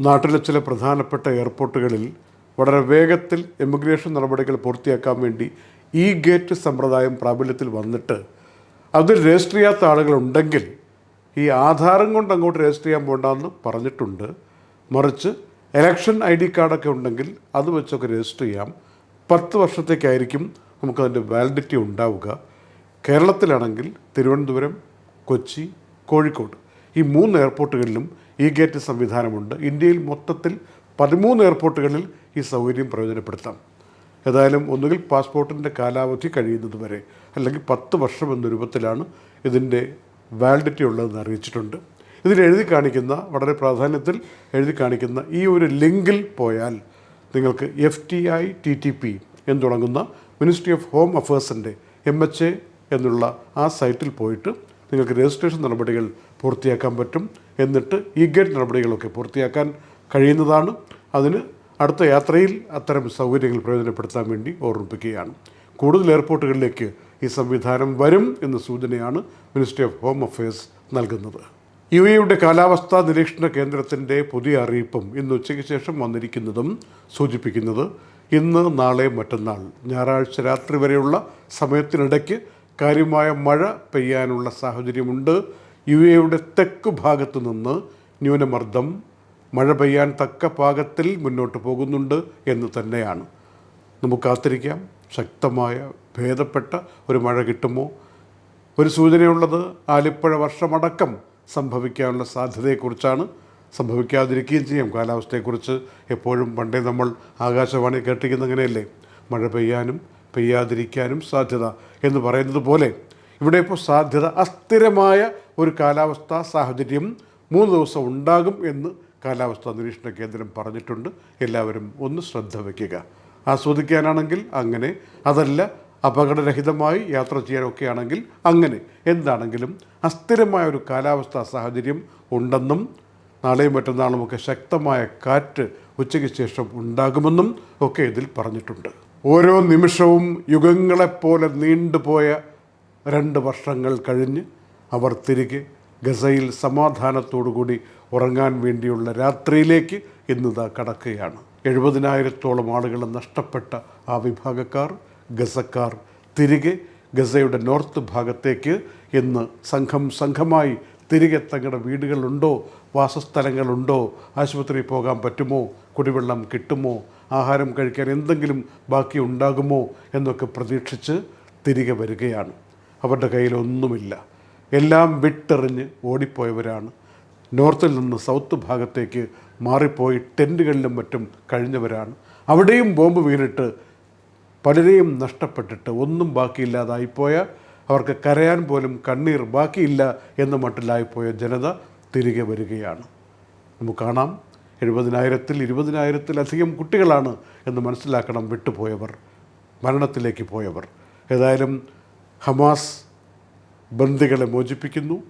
നാട്ടിലെ ചില പ്രധാനപ്പെട്ട എയർപോർട്ടുകളിൽ വളരെ വേഗത്തിൽ എമിഗ്രേഷൻ നടപടികൾ പൂർത്തിയാക്കാൻ വേണ്ടി ഇ ഗേറ്റ് സമ്പ്രദായം പ്രാബല്യത്തിൽ വന്നിട്ട് അതിൽ രജിസ്റ്റർ ചെയ്യാത്ത ആളുകളുണ്ടെങ്കിൽ ഈ ആധാരം കൊണ്ട് അങ്ങോട്ട് രജിസ്റ്റർ ചെയ്യാൻ പോകണ്ടെന്ന് പറഞ്ഞിട്ടുണ്ട്. മറിച്ച് എലക്ഷൻ ഐ ഡി കാർഡൊക്കെ ഉണ്ടെങ്കിൽ അത് വെച്ചൊക്കെ രജിസ്റ്റർ ചെയ്യാം. പത്ത് വർഷത്തേക്കായിരിക്കും നമുക്കതിന്റെ വാലിഡിറ്റി ഉണ്ടാവുക. കേരളത്തിലാണെങ്കിൽ തിരുവനന്തപുരം കൊച്ചി കോഴിക്കോട് ഈ മൂന്ന് എയർപോർട്ടുകളിലും ഇ ഗേറ്റ് സംവിധാനമുണ്ട്. ഇന്ത്യയിൽ മൊത്തത്തിൽ പതിമൂന്ന് എയർപോർട്ടുകളിൽ ഈ സൗകര്യം പ്രയോജനപ്പെടുത്താം. ഏതായാലും ഒന്നുകിൽ പാസ്പോർട്ടിന്റെ കാലാവധി കഴിയുന്നത് വരെ അല്ലെങ്കിൽ പത്ത് വർഷം എന്ന രൂപത്തിലാണ് ഇതിന്റെ വാലിഡിറ്റി ഉള്ളതെന്ന് അറിയിച്ചിട്ടുണ്ട്. ഇതിൽ എഴുതി കാണിക്കുന്ന വളരെ പ്രാധാന്യത്തിൽ എഴുതി കാണിക്കുന്ന ഈ ഒരു ലിങ്കിൽ പോയാൽ നിങ്ങൾക്ക് F T I T T P എന്ന് തുടങ്ങുന്ന മിനിസ്ട്രി ഓഫ് ഹോം അഫേഴ്സിന്റെ എം എച്ച് എ എന്നുള്ള ആ സൈറ്റിൽ പോയിട്ട് നിങ്ങൾക്ക് രജിസ്ട്രേഷൻ നടപടികൾ പൂർത്തിയാക്കാൻ പറ്റും എന്നിട്ട് ഈ ഗേറ്റ് നടപടികളൊക്കെ പൂർത്തിയാക്കാൻ കഴിയുന്നതാണ്. അതിന് അടുത്ത യാത്രയിൽ അത്തരം സൗകര്യങ്ങൾ പ്രയോജനപ്പെടുത്താൻ വേണ്ടി ഓർമ്മിപ്പിക്കുകയാണ്. കൂടുതൽ എയർപോർട്ടുകളിലേക്ക് ഈ സംവിധാനം വരും എന്ന സൂചനയാണ് മിനിസ്ട്രി ഓഫ് ഹോം അഫയേഴ്സ് നൽകുന്നത്. യു എയുടെ കാലാവസ്ഥാ നിരീക്ഷണ കേന്ദ്രത്തിന്റെ പുതിയ അറിയിപ്പും ഇന്ന് ഉച്ചയ്ക്ക് ശേഷം വന്നിരിക്കുന്നതും സൂചിപ്പിക്കുന്നത് ഇന്ന് നാളെ മറ്റന്നാൾ ഞായറാഴ്ച രാത്രി വരെയുള്ള സമയത്തിനിടയ്ക്ക് കാര്യമായ മഴ പെയ്യാനുള്ള സാഹചര്യമുണ്ട്. യു എയുടെ തെക്ക് ഭാഗത്തു നിന്ന് ന്യൂനമർദ്ദം മഴ പെയ്യാൻ തക്ക പാകത്തിൽ മുന്നോട്ട് പോകുന്നുണ്ട് എന്ന് തന്നെയാണ്. നമുക്ക് കാത്തിരിക്കാം. ശക്തമായ ഭേദപ്പെട്ട ഒരു മഴ കിട്ടുമോ? ഒരു സൂചനയുള്ളത് ആലിപ്പഴ വർഷമടക്കം സംഭവിക്കാനുള്ള സാധ്യതയെക്കുറിച്ചാണ്. സംഭവിക്കാതിരിക്കുകയും ചെയ്യാം. കാലാവസ്ഥയെക്കുറിച്ച് എപ്പോഴും പണ്ടേ നമ്മൾ ആകാശവാണി കേട്ടിരിക്കുന്ന അങ്ങനെയല്ലേ മഴ പെയ്യാനും പെയ്യാതിരിക്കാനും സാധ്യത എന്ന് പറയുന്നത് പോലെ ഇവിടെ ഇപ്പോൾ സാധ്യത അസ്ഥിരമായ ഒരു കാലാവസ്ഥാ സാഹചര്യം മൂന്ന് ദിവസം ഉണ്ടാകും എന്ന് കാലാവസ്ഥാ നിരീക്ഷണ കേന്ദ്രം പറഞ്ഞിട്ടുണ്ട്. എല്ലാവരും ഒന്ന് ശ്രദ്ധ വയ്ക്കുക ആസ്വദിക്കാനാണെങ്കിൽ അങ്ങനെ. അതല്ല അപകടരഹിതമായി യാത്ര ചെയ്യാനൊക്കെ ആണെങ്കിൽ അങ്ങനെ. എന്താണെങ്കിലും അസ്ഥിരമായ ഒരു കാലാവസ്ഥാ സാഹചര്യം ഉണ്ടെന്നും നാളെയും മറ്റന്നാളുമൊക്കെ ശക്തമായ കാറ്റ് ഉച്ചയ്ക്ക് ശേഷം ഉണ്ടാകുമെന്നും ഒക്കെ ഇതിൽ പറഞ്ഞിട്ടുണ്ട്. ഓരോ നിമിഷവും യുഗങ്ങളെപ്പോലെ നീണ്ടുപോയ രണ്ട് വർഷങ്ങൾ കഴിഞ്ഞ് അവർ തിരികെ ഗസയിൽ സമാധാനത്തോടുകൂടി ഉറങ്ങാൻ വേണ്ടിയുള്ള രാത്രിയിലേക്ക് ഇന്നിതാ കടക്കുകയാണ്. എഴുപതിനായിരത്തോളം ആളുകൾ നഷ്ടപ്പെട്ട ആ വിഭാഗക്കാർ ഗസക്കാർ തിരികെ ഗസയുടെ നോർത്ത് ഭാഗത്തേക്ക് ഇന്ന് സംഘം സംഘമായി തിരികെ തങ്ങളുടെ വീടുകളുണ്ടോ വാസസ്ഥലങ്ങളുണ്ടോ ആശുപത്രിയിൽ പോകാൻ പറ്റുമോ കുടിവെള്ളം കിട്ടുമോ ആഹാരം കഴിക്കാൻ എന്തെങ്കിലും ബാക്കി ഉണ്ടാകുമോ എന്നൊക്കെ പ്രതീക്ഷിച്ച് തിരികെ വരികയാണ്. അവരുടെ കയ്യിലൊന്നുമില്ല എല്ലാം വിട്ടെറിഞ്ഞ് ഓടിപ്പോയവരാണ്. നോർത്തിൽ നിന്ന് സൗത്ത് ഭാഗത്തേക്ക് മാറിപ്പോയി ടെന്റുകളിലും മറ്റും കഴിഞ്ഞവരാണ്. അവിടെയും ബോംബ് വീണിട്ട് പലരെയും നഷ്ടപ്പെട്ടിട്ട് ഒന്നും ബാക്കിയില്ലാതായിപ്പോയ അവർക്ക് കരയാൻ പോലും കണ്ണീർ ബാക്കിയില്ല എന്ന മട്ടിലായിപ്പോയ ജനത തിരികെ വരികയാണ്. നമുക്ക് കാണാം. എഴുപതിനായിരത്തിൽ ഇരുപതിനായിരത്തിലധികം കുട്ടികളാണ് എന്ന് മനസ്സിലാക്കണം വിട്ടുപോയവർ മരണത്തിലേക്ക് പോയവർ. ഏതായാലും ഹമാസ് ബന്ദികളെ മോചിപ്പിക്കുന്നു.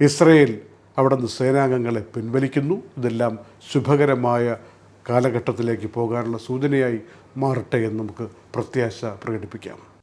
ഇസ്രയേൽ അവിടെ നിന്ന് സേനാംഗങ്ങളെ പിൻവലിക്കുന്നു. ഇതെല്ലാം ശുഭകരമായ കാലഘട്ടത്തിലേക്ക് പോകാനുള്ള സൂചനയായി മാറട്ടെ എന്ന് നമുക്ക് പ്രത്യാശ പ്രകടിപ്പിക്കാം.